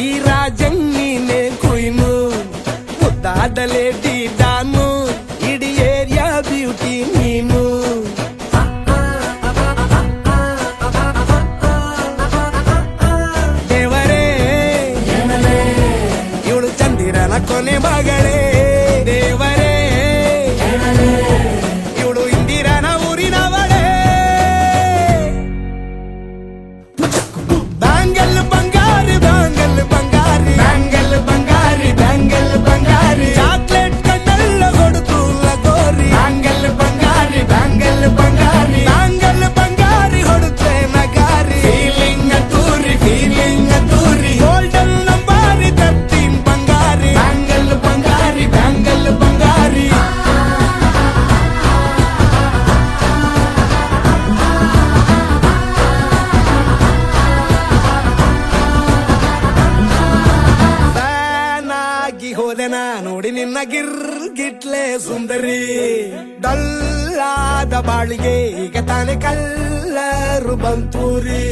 ఈ రాజ్యం నే కుయ్ను ముద్దాడలేటి దాను ఇడి ఏరియా బ్యూటీ నీను. ఎవరే ఇవుడు చందిరాల కొనే ನಿನ್ನ ಗಿರ್ಗಿಟ್ಲೆ ಸುಂದರಿ, ಡಲ್ಲಾದ ಬಾಳಿಗೆ ಈಗ ತಾನೆ ಕಲ್ಲರು ಬಂತೂರಿ.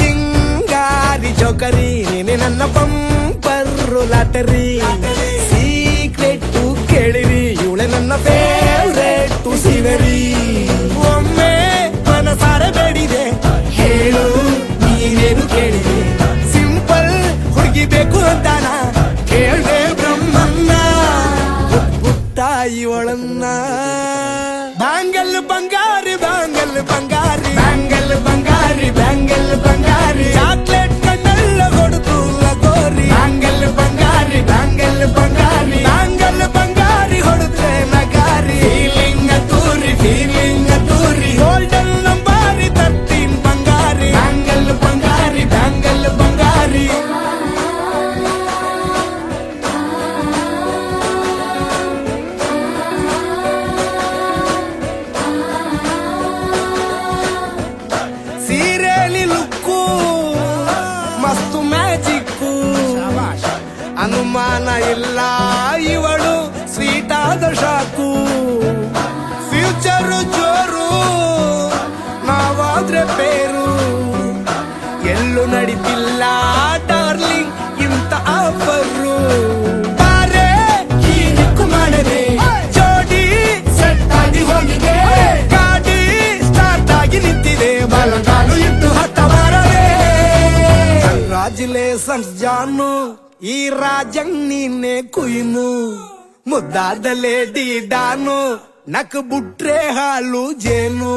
ಚಿಂಗಾರಿ ಚೌಕರಿ ನೀನೆ ನನ್ನ ಪಂಪರ್ರು ಲಾಟರಿ ಸೀಕ್ರೆಟ್ ಕೇಳಿರಿ, ಇವಳೆ ನನ್ನ ಫೇವ್ರೆಟ್ ಸಿವರಿ வளர்ந்தார். ಅನುಮಾನ ಇಲ್ಲ. ಇವಳು ಸ್ವೀಟ್ ಆದ ಶಾಕು ಫ್ಯೂಚರು ಜೋರು, ನಾವಾದ್ರೆ ಬೇರು. ಎಲ್ಲೂ ನಡೀತಿಲ್ಲ ಡಾರ್ಲಿಂಗ್ ಇಂತ ಆಫರು ಬಾರೆ, ಈ ದಿಕ್ಕು ಮಾಡದೆ ಜೋಡಿ ಸೆಟ್ ಆಗಿ ಹೋಗಿದೆ ಗಾಡಿ ಸ್ಟಾರ್ಟ್ ಆಗಿ ನಿಂತಿದೆ ಬಲಗಾಲು ಇಟ್ಟು ಹತ್ತ ಬಾರದೆ ಕಂಗ್ರಾಚುಲೇಷನ್ಸ್ ಜಾನು ಈ ರಾಜಂಗ್ ನೀನೆ ಕುಯ್ನು ಮುದ್ದಾದ ಲೇಡಿ ಡಾನು ನಕ್ ಬುಟ್ರೆ ಹಾಲು ಜೇನು